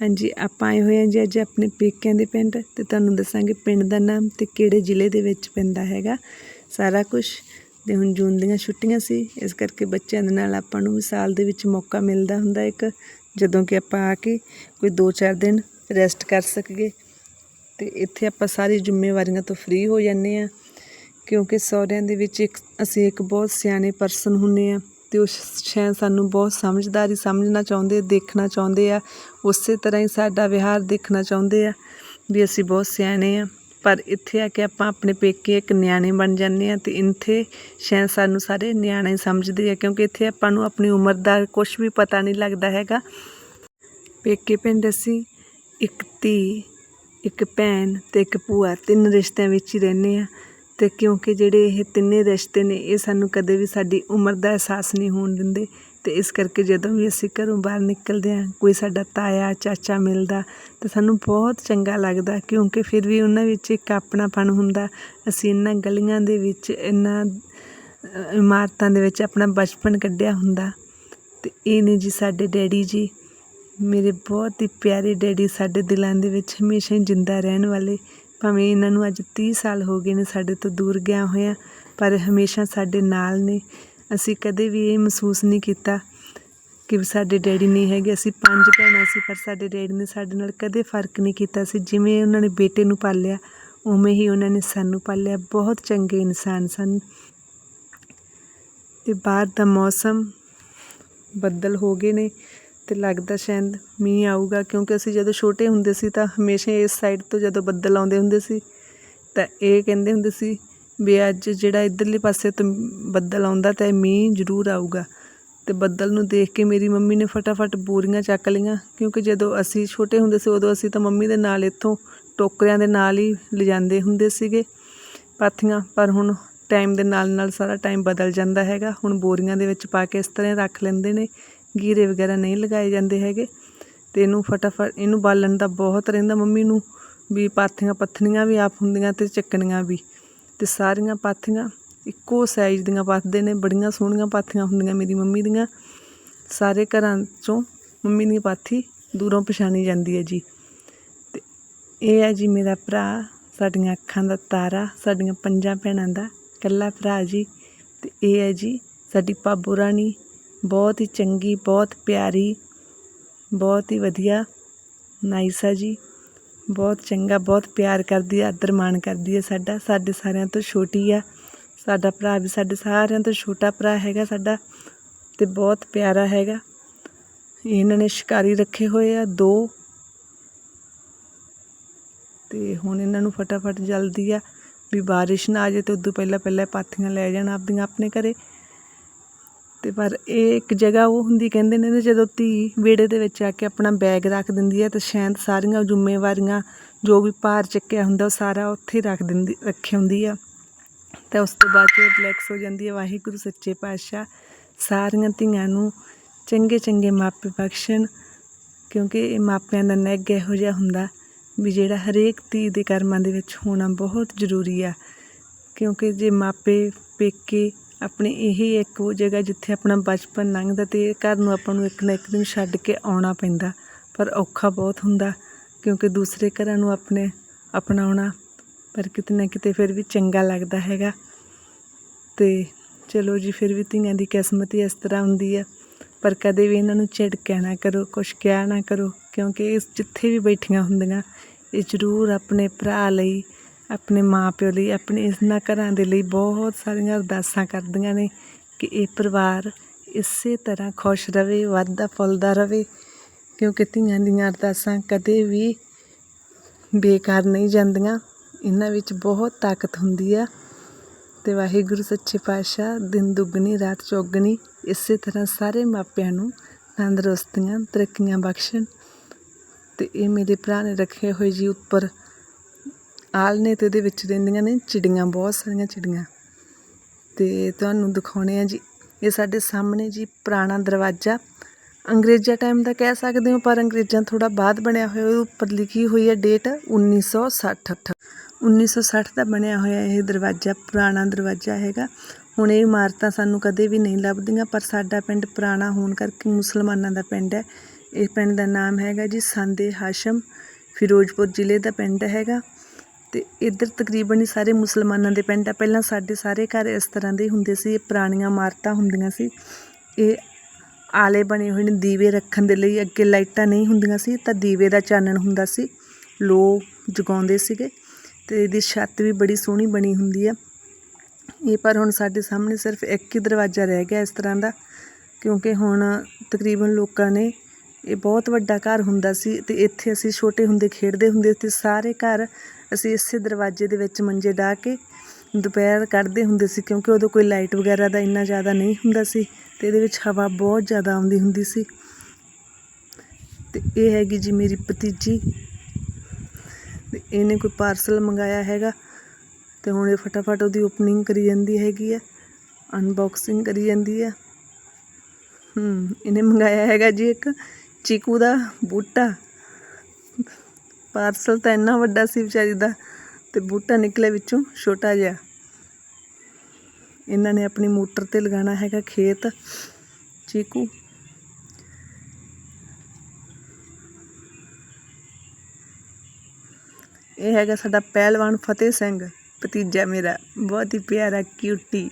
ਹਾਂਜੀ, ਆਪਾਂ ਆਏ ਹੋਏ ਹਾਂ ਜੀ ਅੱਜ ਆਪਣੇ ਪੇਕਿਆਂ ਦੇ ਪਿੰਡ ਤੇ ਤੁਹਾਨੂੰ ਦੱਸਾਂਗੇ ਪਿੰਡ ਦਾ ਨਾਮ ਤੇ ਕਿਹੜੇ ਜ਼ਿਲ੍ਹੇ ਦੇ ਵਿੱਚ ਪੈਂਦਾ ਹੈਗਾ। ਸਾਰਾ ਕੁਝ ਤੇ ਹੁਣ ਜੂਨ ਦੀਆਂ ਛੁੱਟੀਆਂ ਸੀ, ਇਸ ਕਰਕੇ ਬੱਚਿਆਂ ਦੇ ਨਾਲ ਆਪਾਂ ਨੂੰ ਵੀ ਸਾਲ ਦੇ ਵਿੱਚ ਮੌਕਾ ਮਿਲਦਾ ਹੁੰਦਾ ਇੱਕ, ਜਦੋਂ ਕਿ ਆਪਾਂ ਆ ਕੇ ਕੋਈ 2-4 ਦਿਨ ਰੈਸਟ ਕਰ ਸਕੀਏ। ਤੇ ਇੱਥੇ ਆਪਾਂ ਸਾਰੀ ਜ਼ਿੰਮੇਵਾਰੀਆਂ ਤੋਂ ਫ੍ਰੀ ਹੋ ਜਾਂਦੇ ਆ ਕਿਉਂਕਿ ਸਹੁਰਿਆਂ ਦੇ ਵਿੱਚ ਇੱਕ, ਅਸੀਂ ਇੱਕ ਬਹੁਤ ਸਿਆਣੇ ਪਰਸਨ ਹੁੰਨੇ ਆ ਅਤੇ ਉਹ ਸ਼ਾਇਦ ਸਾਨੂੰ ਬਹੁਤ ਸਮਝਦਾਰੀ ਸਮਝਣਾ ਚਾਹੁੰਦੇ, ਦੇਖਣਾ ਚਾਹੁੰਦੇ ਆ। ਉਸੇ ਤਰ੍ਹਾਂ ਹੀ ਸਾਡਾ ਵਿਹਾਰ ਦੇਖਣਾ ਚਾਹੁੰਦੇ ਆ ਵੀ ਅਸੀਂ ਬਹੁਤ ਸਿਆਣੇ ਆ। ਪਰ ਇੱਥੇ ਆ ਕੇ ਆਪਾਂ ਆਪਣੇ ਪੇਕੇ ਇੱਕ ਨਿਆਣੇ ਬਣ ਜਾਂਦੇ ਆ ਤੇ ਇੱਥੇ ਸ਼ਾਇਦ ਸਾਨੂੰ ਸਾਰੇ ਨਿਆਣੇ ਸਮਝਦੇ ਆ ਕਿਉਂਕਿ ਇੱਥੇ ਆਪਾਂ ਨੂੰ ਆਪਣੀ ਉਮਰ ਦਾ ਕੁਝ ਵੀ ਪਤਾ ਨਹੀਂ ਲੱਗਦਾ ਹੈਗਾ। ਪੇਕੇ ਪਿੰਡ ਅਸੀਂ ਇੱਕ ਧੀ, ਇੱਕ ਭੈਣ ਤੇ ਇੱਕ ਭੂਆ, ਤਿੰਨ ਰਿਸ਼ਤਿਆਂ ਵਿੱਚ ਹੀ ਰਹਿੰਦੇ ਆ। ਅਤੇ ਕਿਉਂਕਿ ਜਿਹੜੇ ਇਹ ਤਿੰਨੇ ਰਿਸ਼ਤੇ ਨੇ, ਇਹ ਸਾਨੂੰ ਕਦੇ ਵੀ ਸਾਡੀ ਉਮਰ ਦਾ ਅਹਿਸਾਸ ਨਹੀਂ ਹੋਣ ਦਿੰਦੇ। ਅਤੇ ਇਸ ਕਰਕੇ ਜਦੋਂ ਵੀ ਅਸੀਂ ਘਰੋਂ ਬਾਹਰ ਨਿਕਲਦੇ ਹਾਂ, ਕੋਈ ਸਾਡਾ ਤਾਇਆ, ਚਾਚਾ ਮਿਲਦਾ, ਤਾਂ ਸਾਨੂੰ ਬਹੁਤ ਚੰਗਾ ਲੱਗਦਾ, ਕਿਉਂਕਿ ਫਿਰ ਵੀ ਉਹਨਾਂ ਵਿੱਚ ਇੱਕ ਆਪਣਾਪਣ ਹੁੰਦਾ। ਅਸੀਂ ਇਹਨਾਂ ਗਲੀਆਂ ਦੇ ਵਿੱਚ, ਇਹਨਾਂ ਇਮਾਰਤਾਂ ਦੇ ਵਿੱਚ ਆਪਣਾ ਬਚਪਨ ਕੱਢਿਆ ਹੁੰਦਾ। ਅਤੇ ਇਹ ਨੇ ਜੀ ਸਾਡੇ ਡੈਡੀ ਜੀ, ਮੇਰੇ ਬਹੁਤ ਹੀ ਪਿਆਰੇ ਡੈਡੀ ਸਾਡੇ ਦਿਲਾਂ ਦੇ ਵਿੱਚ ਹਮੇਸ਼ਾ ਹੀ ਜਿੰਦਾ ਰਹਿਣ ਵਾਲੇ। ਭਾਵੇਂ ਇਹਨਾਂ ਨੂੰ ਅੱਜ ਤੀਹ ਸਾਲ ਹੋ ਗਏ ਨੇ ਸਾਡੇ ਤੋਂ ਦੂਰ ਗਿਆ ਹੋਇਆ, ਪਰ ਹਮੇਸ਼ਾ ਸਾਡੇ ਨਾਲ ਨੇ। ਅਸੀਂ ਕਦੇ ਵੀ ਇਹ ਮਹਿਸੂਸ ਨਹੀਂ ਕੀਤਾ ਕਿ ਵੀ ਸਾਡੇ ਡੈਡੀ ਨਹੀਂ ਹੈਗੇ। ਅਸੀਂ ਪੰਜ ਭੈਣਾਂ ਸੀ, ਪਰ ਸਾਡੇ ਡੈਡੀ ਨੇ ਸਾਡੇ ਨਾਲ ਕਦੇ ਫ਼ਰਕ ਨਹੀਂ ਕੀਤਾ ਸੀ। ਜਿਵੇਂ ਉਹਨਾਂ ਨੇ ਬੇਟੇ ਨੂੰ ਪਾਲਿਆ, ਉਵੇਂ ਹੀ ਉਹਨਾਂ ਨੇ ਸਾਨੂੰ ਪਾਲਿਆ। ਬਹੁਤ ਚੰਗੇ ਇਨਸਾਨ ਸਨ। ਤੇ ਬਾਹਰ ਦਾ ਮੌਸਮ ਬੱਦਲ ਹੋ ਗਏ ਨੇ। ਤੇ ਲੱਗਦਾ ਸ਼ਾਇਦ ਮੀਂਹ ਆਊਗਾ, ਕਿਉਂਕਿ ਅਸੀਂ ਜਦੋਂ ਛੋਟੇ ਹੁੰਦੇ ਸੀ ਤਾਂ ਹਮੇਸ਼ਾ ਇਸ ਸਾਈਡ ਤੋਂ ਜਦੋਂ ਬੱਦਲ ਆਉਂਦੇ ਹੁੰਦੇ ਸੀ, ਤਾਂ ਇਹ ਕਹਿੰਦੇ ਹੁੰਦੇ ਸੀ ਵੀ ਅੱਜ ਜਿਹੜਾ ਇਧਰਲੇ ਪਾਸੇ ਤੋਂ ਬੱਦਲ ਆਉਂਦਾ ਤਾਂ ਇਹ ਮੀਂਹ ਜ਼ਰੂਰ ਆਊਗਾ। ਤੇ ਬੱਦਲ ਨੂੰ ਦੇਖ ਕੇ ਮੇਰੀ ਮੰਮੀ ਨੇ ਫਟਾਫਟ ਬੋਰੀਆਂ ਚੱਕ ਲਈਆਂ, ਕਿਉਂਕਿ ਜਦੋਂ ਅਸੀਂ ਛੋਟੇ ਹੁੰਦੇ ਸੀ ਉਦੋਂ ਅਸੀਂ ਤਾਂ ਮੰਮੀ ਦੇ ਨਾਲ ਇੱਥੋਂ ਟੋਕਰਿਆਂ ਦੇ ਨਾਲ ਹੀ ਲਿਜਾਂਦੇ ਹੁੰਦੇ ਸੀਗੇ ਪਾਥੀਆਂ, ਪਰ ਹੁਣ ਟਾਈਮ ਦੇ ਨਾਲ ਨਾਲ ਸਾਰਾ ਟਾਈਮ ਬਦਲ ਜਾਂਦਾ ਹੈਗਾ, ਹੁਣ ਬੋਰੀਆਂ ਦੇ ਵਿੱਚ ਪਾ ਕੇ ਇਸ ਤਰ੍ਹਾਂ ਰੱਖ ਲੈਂਦੇ ਨੇ। ਗੀਰੇ ਵਗੈਰਾ ਨਹੀਂ ਲਗਾਏ ਜਾਂਦੇ ਹੈਗੇ ਤੇ ਇਹਨੂੰ ਫਟਾਫਟ ਇਹਨੂੰ ਬਾਲਣ ਦਾ ਬਹੁਤ ਰਹਿੰਦਾ ਮੰਮੀ ਨੂੰ ਵੀ ਪਾਥੀਆਂ ਪੱਥਣੀਆਂ ਵੀ ਆਪ ਹੁੰਦੀਆਂ ਤੇ ਚੱਕਣੀਆਂ ਵੀ ਤੇ ਸਾਰੀਆਂ ਪਾਥੀਆਂ ਇੱਕੋ ਸਾਈਜ਼ ਦੀਆਂ ਪਾਥਦੇ ਨੇ, ਬੜੀਆਂ ਸੋਹਣੀਆਂ ਪਾਥੀਆਂ ਹੁੰਦੀਆਂ ਮੇਰੀ ਮੰਮੀ ਦੀਆਂ। ਸਾਰੇ ਘਰਾਂ ਚੋਂ ਮੰਮੀ ਦੀ ਪਾਥੀ ਦੂਰੋਂ ਪਛਾਣੀ ਜਾਂਦੀ ਹੈ ਜੀ। ਤੇ ਇਹ ਹੈ ਜੀ ਮੇਰਾ ਭਰਾ, ਸਾਡੀਆਂ ਅੱਖਾਂ ਦਾ ਤਾਰਾ, ਸਾਡੀਆਂ ਪੰਜਾਂ ਭੈਣਾਂ ਦਾ ਇਕੱਲਾ ਭਰਾ ਜੀ। ਤੇ ਇਹ ਹੈ ਜੀ ਸਾਡੀ ਭਾਬੋ ਰਾਣੀ ਬਹੁਤ ਹੀ ਚੰਗੀ, ਬਹੁਤ ਪਿਆਰੀ, ਬਹੁਤ ਹੀ ਵਧੀਆ ਨਾਈਸ ਆ ਜੀ। ਬਹੁਤ ਚੰਗਾ, ਬਹੁਤ ਪਿਆਰ ਕਰਦੀ ਹੈ ਆਦਰ ਮਾਣ ਕਰਦੀ ਹੈ ਸਾਡਾ। ਸਾਡੇ ਸਾਰਿਆਂ ਤੋਂ ਛੋਟੀ ਆ। ਸਾਡਾ ਭਰਾ ਵੀ ਸਾਡੇ ਸਾਰਿਆਂ ਤੋਂ ਛੋਟਾ ਭਰਾ ਹੈਗਾ ਸਾਡਾ ਤੇ ਬਹੁਤ ਪਿਆਰਾ ਹੈਗਾ। ਇਹਨਾਂ ਨੇ ਸ਼ਿਕਾਰੀ ਰੱਖੇ ਹੋਏ ਆ ਦੋ। ਤੇ ਹੁਣ ਇਹਨਾਂ ਨੂੰ ਫਟਾਫਟ ਜਲਦੀ ਆ ਵੀ ਬਾਰਿਸ਼ ਨਾ ਆ ਜਾਏ ਤੇ ਉਦੋਂ ਪਹਿਲਾਂ ਪਹਿਲਾਂ ਪਾਥੀਆਂ ਲੈ ਜਾਣ ਆਪਦੀਆਂ ਆਪਣੇ ਘਰੇ। ਅਤੇ ਪਰ ਇਹ ਇੱਕ ਜਗ੍ਹਾ ਉਹ ਹੁੰਦੀ ਕਹਿੰਦੇ ਨੇ ਨਾ ਜਦੋਂ ਧੀ ਵਿਹੜੇ ਦੇ ਵਿੱਚ ਆ ਕੇ ਆਪਣਾ ਬੈਗ ਰੱਖ ਦਿੰਦੀ ਹੈ ਤਾਂ ਸ਼ਾਇਦ ਸਾਰੀਆਂ ਜ਼ਿੰਮੇਵਾਰੀਆਂ ਜੋ ਵੀ ਭਾਰ ਚੱਕਿਆ ਹੁੰਦਾ ਉਹ ਸਾਰਾ ਉੱਥੇ ਹੀ ਰੱਖ ਦਿੰਦੀ, ਰੱਖੀ ਹੁੰਦੀ ਆ। ਤਾਂ ਉਸ ਤੋਂ ਬਾਅਦ ਇਹ ਰਿਲੈਕਸ ਹੋ ਜਾਂਦੀ ਹੈ, ਵਾਹਿਗੁਰੂ ਸੱਚੇ ਪਾਤਸ਼ਾਹ ਸਾਰੀਆਂ ਧੀਆਂ ਨੂੰ ਚੰਗੇ ਚੰਗੇ ਮਾਪੇ ਬਖਸ਼ਣ, ਕਿਉਂਕਿ ਇਹ ਮਾਪਿਆਂ ਦਾ ਨੈਗ ਇਹੋ ਜਿਹਾ ਹੁੰਦਾ ਵੀ ਜਿਹੜਾ ਹਰੇਕ ਧੀ ਦੇ ਕਰਮਾਂ ਦੇ ਵਿੱਚ ਹੋਣਾ ਬਹੁਤ ਜ਼ਰੂਰੀ ਆ। ਕਿਉਂਕਿ ਜੇ ਮਾਪੇ, ਪੇਕੇ ਆਪਣੇ ਇਹ ਇੱਕ ਉਹ ਜਗ੍ਹਾ ਜਿੱਥੇ ਆਪਣਾ ਬਚਪਨ ਲੰਘਦਾ ਤੇ ਘਰ ਨੂੰ ਆਪਾਂ ਨੂੰ ਇੱਕ ਨਾ ਇੱਕ ਦਿਨ ਛੱਡ ਕੇ ਆਉਣਾ ਪੈਂਦਾ, ਪਰ ਔਖਾ ਬਹੁਤ ਹੁੰਦਾ, ਕਿਉਂਕਿ ਦੂਸਰੇ ਘਰਾਂ ਨੂੰ ਆਪਣੇ ਅਪਣਾਉਣਾ ਪਰ ਕਿਤੇ ਨਾ ਕਿਤੇ ਫਿਰ ਵੀ ਚੰਗਾ ਲੱਗਦਾ ਹੈਗਾ। ਤੇ ਚਲੋ ਜੀ, ਫਿਰ ਵੀ ਧੀਆਂ ਦੀ ਕਿਸਮਤ ਹੀ ਇਸ ਤਰ੍ਹਾਂ ਹੁੰਦੀ ਆ, ਪਰ ਕਦੇ ਵੀ ਇਹਨਾਂ ਨੂੰ ਝਿੜਕਿਆ ਨਾ ਕਰੋ, ਕੁਛ ਕਿਹਾ ਨਾ ਕਰੋ, ਕਿਉਂਕਿ ਇਹ ਜਿੱਥੇ ਵੀ ਬੈਠੀਆਂ ਹੁੰਦੀਆਂ, ਇਹ ਜ਼ਰੂਰ ਆਪਣੇ ਭਰਾ ਲਈ ਆਪਣੇ ਮਾਪਿਓ ਲਈ, ਆਪਣੇ ਇਹਨਾਂ ਘਰਾਂ ਦੇ ਲਈ ਬਹੁਤ ਸਾਰੀਆਂ ਅਰਦਾਸਾਂ ਕਰਦੀਆਂ ਨੇ ਕਿ ਇਹ ਪਰਿਵਾਰ ਇਸੇ ਤਰ੍ਹਾਂ ਖੁਸ਼ ਰਵੇ ਵੱਧਦਾ ਫੁੱਲਦਾ ਰਵੇ, ਕਿਉਂਕਿ ਧੀਆਂ ਦੀਆਂ ਅਰਦਾਸਾਂ ਕਦੇ ਵੀ ਬੇਕਾਰ ਨਹੀਂ ਜਾਂਦੀਆਂ। ਇਹਨਾਂ ਵਿੱਚ ਬਹੁਤ ਤਾਕਤ ਹੁੰਦੀ ਆ ਤੇ ਵਾਹਿਗੁਰੂ, ਸੱਚੇ ਪਾਤਸ਼ਾਹ, ਦਿਨ ਦੁੱਗਣੀ, ਰਾਤ ਚੌਗਣੀ, ਇਸੇ ਤਰ੍ਹਾਂ ਸਾਰੇ ਮਾਪਿਆਂ ਨੂੰ ਤੰਦਰੁਸਤੀਆਂ ਤਰੱਕੀਆਂ ਬਖਸ਼ਣ ਤੇ ਇਹ ਮੇਰੇ ਭਰਾ ਨੇ ਰੱਖੇ ਹੋਏ ਜੀ ਉੱਪਰ ਆਲਣੇ ਤੇ ਇਹਦੇ ਵਿੱਚ ਰਹਿੰਦੀਆਂ ਨੇ, ਚਿੜੀਆਂ, ਬਹੁਤ ਸਾਰੀਆਂ ਚਿੜੀਆਂ। ਤੇ ਤੁਹਾਨੂੰ ਦਿਖਾਉਣੇ ਆ ਜੀ, ਇਹ ਸਾਡੇ ਸਾਹਮਣੇ ਜੀ ਪੁਰਾਣਾ ਦਰਵਾਜ਼ਾ। ਅੰਗਰੇਜ਼ਾਂ ਟਾਈਮ ਦਾ ਕਹਿ ਸਕਦੇ ਹੋ, ਪਰ ਅੰਗਰੇਜ਼ਾਂ ਥੋੜਾ ਬਾਅਦ ਬਣਿਆ ਹੋਇਆ ਉਹਦੇ ਉੱਪਰ ਲਿਖੀ ਹੋਈ ਹੈ ਡੇਟ 1960 1960 ਦਾ ਬਣਿਆ ਹੋਇਆ ਇਹ ਦਰਵਾਜ਼ਾ, ਪੁਰਾਣਾ ਦਰਵਾਜ਼ਾ ਹੈਗਾ। ਹੁਣ ਇਹ ਇਮਾਰਤਾਂ ਸਾਨੂੰ ਕਦੇ ਵੀ ਨਹੀਂ ਲੱਭਦੀਆਂ, ਪਰ ਸਾਡਾ ਪਿੰਡ ਪੁਰਾਣਾ ਹੋਣ ਕਰਕੇ ਮੁਸਲਮਾਨਾਂ ਦਾ ਪਿੰਡ ਹੈ। ਇਹ ਪਿੰਡ ਦਾ ਨਾਮ ਹੈਗਾ ਜੀ, ਸੰਦੇ ਹਾਸ਼ਮ। ਫਿਰੋਜ਼ਪੁਰ ਜ਼ਿਲ੍ਹੇ ਦਾ ਪਿੰਡ ਹੈਗਾ। ਤੇ ਇੱਧਰ ਤਕਰੀਬਨ ਹੀ ਸਾਰੇ ਮੁਸਲਮਾਨਾਂ ਦੇ ਪਿੰਡ ਆ। ਪਹਿਲਾਂ ਸਾਡੇ ਸਾਰੇ ਘਰ ਇਸ ਤਰ੍ਹਾਂ ਦੇ ਹੁੰਦੇ ਸੀ ਇਹ ਪੁਰਾਣੀਆਂ ਇਮਾਰਤਾਂ ਹੁੰਦੀਆਂ ਸੀ। ਇਹ ਆਲੇ ਬਣੇ ਹੋਏ ਨੇ ਦੀਵੇ ਰੱਖਣ ਦੇ ਲਈ, ਅੱਗੇ ਲਾਈਟਾਂ ਨਹੀਂ ਹੁੰਦੀਆਂ ਸੀ, ਤਾਂ ਦੀਵੇ ਦਾ ਚਾਨਣ ਹੁੰਦਾ ਸੀ। ਲੋਕ ਜਗਾਉਂਦੇ ਸੀਗੇ ਤੇ ਇਹਦੀ ਛੱਤ ਵੀ ਬੜੀ ਸੋਹਣੀ ਬਣੀ ਹੁੰਦੀ ਆ। ਇਹ ਪਰ ਹੁਣ ਸਾਡੇ ਸਾਹਮਣੇ ਸਿਰਫ ਇੱਕ ਹੀ ਦਰਵਾਜ਼ਾ ਰਹਿ ਗਿਆ ਇਸ ਤਰ੍ਹਾਂ ਦਾ, ਕਿਉਂਕਿ ਹੁਣ ਤਕਰੀਬਨ ਲੋਕਾਂ ਨੇ ਇਹ ਬਹੁਤ ਵੱਡਾ ਘਰ ਹੁੰਦਾ ਸੀ ਤੇ ਇੱਥੇ ਅਸੀਂ ਛੋਟੇ ਹੁੰਦੇ ਖੇਡਦੇ ਹੁੰਦੇ ਤੇ ਸਾਰੇ ਘਰ ਅਸੀਂ ਇਸੇ ਦਰਵਾਜ਼ੇ ਦੇ ਵਿੱਚ ਮੰਜੇ ਢਾ ਕੇ ਦੁਪਹਿਰ ਕੱਢਦੇ ਹੁੰਦੇ ਸੀ, ਕਿਉਂਕਿ ਉਦੋਂ ਕੋਈ ਲਾਈਟ ਵਗੈਰਾ ਦਾ ਇੰਨਾ ਜ਼ਿਆਦਾ ਨਹੀਂ ਹੁੰਦਾ ਸੀ ਤੇ ਇਹਦੇ ਵਿੱਚ ਹਵਾ ਬਹੁਤ ਜ਼ਿਆਦਾ ਆਉਂਦੀ ਹੁੰਦੀ ਸੀ। ਤੇ ਇਹ ਹੈਗੀ ਜੀ ਮੇਰੀ ਭਤੀਜੀ। ਤੇ ਇਹਨੇ ਕੋਈ ਪਾਰਸਲ ਮੰਗਾਇਆ ਹੈਗਾ ਤੇ ਹੁਣ ਇਹ ਫਟਾਫਟ ਉਹਦੀ ਓਪਨਿੰਗ ਕਰੀ ਜਾਂਦੀ ਹੈਗੀ ਆ ਅਨਬਾਕਸਿੰਗ ਕਰੀ ਜਾਂਦੀ ਆ। ਹੂੰ, ਇਹਨੇ ਮੰਗਾਇਆ ਹੈਗਾ ਜੀ ਇੱਕ ਚੀਕੂ ਦਾ ਬੂਟਾ। ਪਾਰਸਲ ਤਾਂ ਇੰਨਾ ਵੱਡਾ ਸੀ ਵਿਚਾਰੀ ਦਾ ਤੇ ਬੂਟਾ ਨਿਕਲਿਆ ਵਿੱਚੋਂ ਛੋਟਾ ਜਿਹਾ। ਇਹਨਾਂ ਨੇ ਆਪਣੀ ਮੋਟਰ ਤੇ ਲਗਾਉਣਾ ਹੈਗਾ ਖੇਤ। ਚੀਕੂ। ਇਹ ਹੈਗਾ ਸਾਡਾ ਪਹਿਲਵਾਨ ਫਤਿਹ ਸਿੰਘ, ਭਤੀਜਾ ਮੇਰਾ। ਬਹੁਤ ਹੀ ਪਿਆਰਾ ਕਿਊਟੀ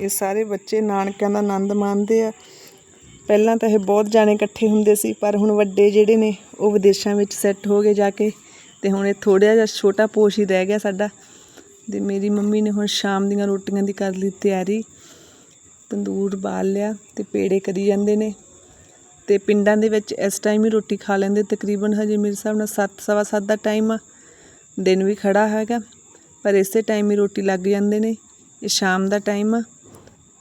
ਇਹ ਸਾਰੇ ਬੱਚੇ ਨਾਨਕਿਆਂ ਦਾ ਆਨੰਦ ਮਾਣਦੇ ਆ। ਪਹਿਲਾਂ ਤਾਂ ਇਹ ਬਹੁਤ ਜਾਣੇ ਇਕੱਠੇ ਹੁੰਦੇ ਸੀ, ਪਰ ਹੁਣ ਵੱਡੇ ਜਿਹੜੇ ਨੇ, ਉਹ ਵਿਦੇਸ਼ਾਂ ਵਿੱਚ ਸੈੱਟ ਹੋ ਗਏ ਜਾ ਕੇ ਤੇ ਹੁਣ ਇਹ ਥੋੜ੍ਹਾ ਜਿਹਾ ਛੋਟਾ ਪੋਸ਼ ਹੀ ਰਹਿ ਗਿਆ ਸਾਡਾ। ਤੇ ਮੇਰੀ ਮੰਮੀ ਨੇ ਹੁਣ ਸ਼ਾਮ ਦੀਆਂ ਰੋਟੀਆਂ ਦੀ ਕਰ ਲਈ ਤਿਆਰੀ। ਤੰਦੂਰ ਬਾਲ ਲਿਆ ਤੇ ਪੇੜੇ ਕਰੀ ਜਾਂਦੇ ਨੇ। ਤੇ ਪਿੰਡਾਂ ਦੇ ਵਿੱਚ ਇਸ ਟਾਈਮ ਹੀ ਰੋਟੀ ਖਾ ਲੈਂਦੇ। ਤਕਰੀਬਨ ਹਜੇ ਮੇਰੇ ਹਿਸਾਬ ਨਾਲ ਸੱਤ, ਸਵਾ ਸੱਤ ਦਾ ਟਾਈਮ ਆ। ਦਿਨ ਵੀ ਖੜਾ ਹੈਗਾ, ਪਰ ਇਸੇ ਟਾਈਮ ਹੀ ਰੋਟੀ ਲੱਗ ਜਾਂਦੇ ਨੇ। ਇਹ ਸ਼ਾਮ ਦਾ ਟਾਈਮ ਆ।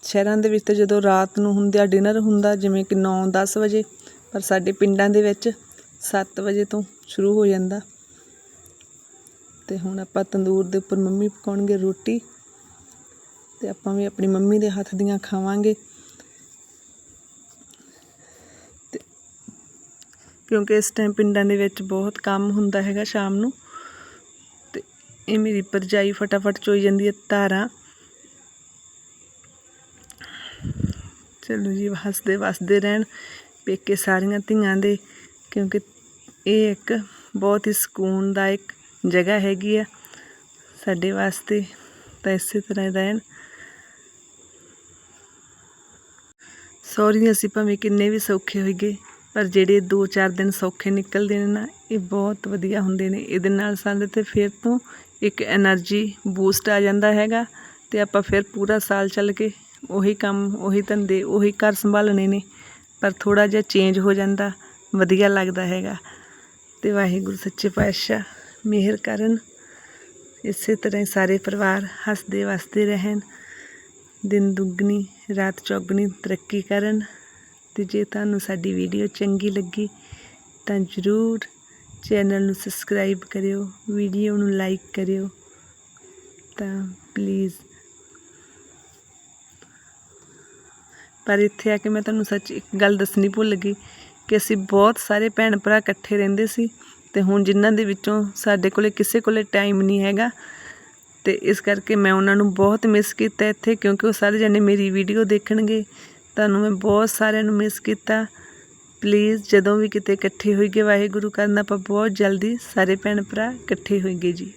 ਸ਼ਹਿਰਾਂ ਦੇ ਵਿੱਚ ਤਾਂ ਜਦੋਂ ਰਾਤ ਨੂੰ ਹੁੰਦਿਆ ਡਿਨਰ ਹੁੰਦਾ, ਜਿਵੇਂ ਕਿ 9-10 ਵਜੇ, ਪਰ ਸਾਡੇ ਪਿੰਡਾਂ ਦੇ ਵਿੱਚ 7 ਵਜੇ ਤੋਂ ਸ਼ੁਰੂ ਹੋ ਜਾਂਦਾ। ਤੇ ਹੁਣ ਆਪਾਂ ਤੰਦੂਰ ਦੇ ਉੱਪਰ ਮੰਮੀ ਪਕਾਉਣਗੇ ਰੋਟੀ ਤੇ ਆਪਾਂ ਵੀ ਆਪਣੀ ਮੰਮੀ ਦੇ ਹੱਥ ਦੀਆਂ ਖਾਵਾਂਗੇ। ਕਿਉਂਕਿ ਇਸ ਟਾਈਮ ਪਿੰਡਾਂ ਦੇ ਵਿੱਚ ਬਹੁਤ ਕੰਮ ਹੁੰਦਾ ਹੈਗਾ ਸ਼ਾਮ ਨੂੰ, ਤੇ ਇਹ ਮੇਰੀ ਭਰਜਾਈ ਫਟਾਫਟ ਚੋਈ ਜਾਂਦੀ ਹੈ ਧਾਰਾਂ ਚਲੋ ਜੀ ਹੱਸਦੇ ਵਸਦੇ ਰਹਿਣ, ਪੇਕੇ ਸਾਰੀਆਂ ਧੀਆਂ ਦੇ, ਕਿਉਂਕਿ ਇਹ ਇੱਕ ਬਹੁਤ ਹੀ ਸਕੂਨ ਦਾ ਇੱਕ ਜਗ੍ਹਾ ਹੈਗੀ ਆ ਸਾਡੇ ਵਾਸਤੇ, ਤਾਂ ਇਸੇ ਤਰ੍ਹਾਂ ਰਹਿਣ। ਸੌਰੀ ਅਸੀਂ ਭਾਵੇਂ ਕਿੰਨੇ ਵੀ ਸੌਖੇ ਹੋਈਏ, ਪਰ ਜਿਹੜੇ 2-4 ਦਿਨ ਸੌਖੇ ਨਿਕਲਦੇ ਨੇ ਨਾ, ਇਹ ਬਹੁਤ ਵਧੀਆ ਹੁੰਦੇ ਨੇ। ਇਹਦੇ ਨਾਲ ਸਾਡੇ ਤੇ ਫਿਰ ਤੋਂ ਇੱਕ એનર્ਜੀ ਬੂਸਟ ਆ ਜਾਂਦਾ ਹੈਗਾ, ਤੇ ਆਪਾਂ ਫਿਰ ਪੂਰਾ ਸਾਲ ਚੱਲ ਕੇ ਉਹੀ ਕੰਮ, ਉਹੀ ਧੰਦੇ, ਉਹੀ ਘਰ ਸੰਭਾਲਣੇ ਨੇ, ਪਰ ਥੋੜਾ ਜਿਹਾ ਚੇਂਜ ਹੋ ਜਾਂਦਾ, ਵਧੀਆ ਲੱਗਦਾ ਹੈਗਾ। ਤੇ ਵਾਹਿਗੁਰੂ, ਸੱਚੇ ਪਾਤਸ਼ਾਹ, ਮਿਹਰ ਕਰਨ। ਇਸੇ ਤਰ੍ਹਾਂ ਹੀ ਸਾਰੇ ਪਰਿਵਾਰ ਹੱਸਦੇ ਵਸਦੇ ਰਹਿਣ। ਦਿਨ ਦੁੱਗਣੀ, ਰਾਤ ਚੌਗਣੀ ਤਰੱਕੀ ਕਰਨ। ਤੇ ਜੇ ਤੁਹਾਨੂੰ ਸਾਡੀ ਵੀਡੀਓ ਚੰਗੀ ਲੱਗੀ, ਤਾਂ ਜਰੂਰ ਚੈਨਲ ਨੂੰ ਸਬਸਕ੍ਰਾਈਬ ਕਰਿਓ ਵੀਡੀਓ ਨੂੰ ਲਾਈਕ ਕਰਿਓ। ਤਾਂ ਪਲੀਜ਼ ਪਰ ਇੱਥੇ ਆ ਕੇ ਮੈਂ ਤੁਹਾਨੂੰ ਸੱਚ ਇੱਕ ਗੱਲ ਦੱਸਣੀ ਭੁੱਲ ਗਈ ਕਿ ਅਸੀਂ ਬਹੁਤ ਸਾਰੇ ਭੈਣ ਭਰਾ ਇਕੱਠੇ ਰਹਿੰਦੇ ਸੀ ਤੇ ਹੁਣ ਜਿਨ੍ਹਾਂ ਦੇ ਵਿੱਚੋਂ ਸਾਡੇ ਕੋਲੇ ਕਿਸੇ ਕੋਲੇ ਟਾਈਮ ਨਹੀਂ ਹੈਗਾ ਤੇ ਇਸ ਕਰਕੇ ਮੈਂ ਉਹਨਾਂ ਨੂੰ ਬਹੁਤ ਮਿਸ ਕੀਤਾ ਇੱਥੇ ਕਿਉਂਕਿ ਉਹ ਸਾਰੇ ਜਣੇ ਮੇਰੀ ਵੀਡੀਓ ਦੇਖਣਗੇ। ਤੁਹਾਨੂੰ ਮੈਂ ਬਹੁਤ ਸਾਰਿਆਂ ਨੂੰ ਮਿਸ ਕੀਤਾ। ਪਲੀਜ਼ ਜਦੋਂ ਵੀ ਕਿਤੇ ਇਕੱਠੇ ਹੋਈਏ ਵਾਹਿਗੁਰੂ ਕਰਨ ਆਪਾਂ ਬਹੁਤ ਜਲਦੀ ਸਾਰੇ ਭੈਣ ਭਰਾ ਇਕੱਠੇ ਹੋਈਏ ਜੀ।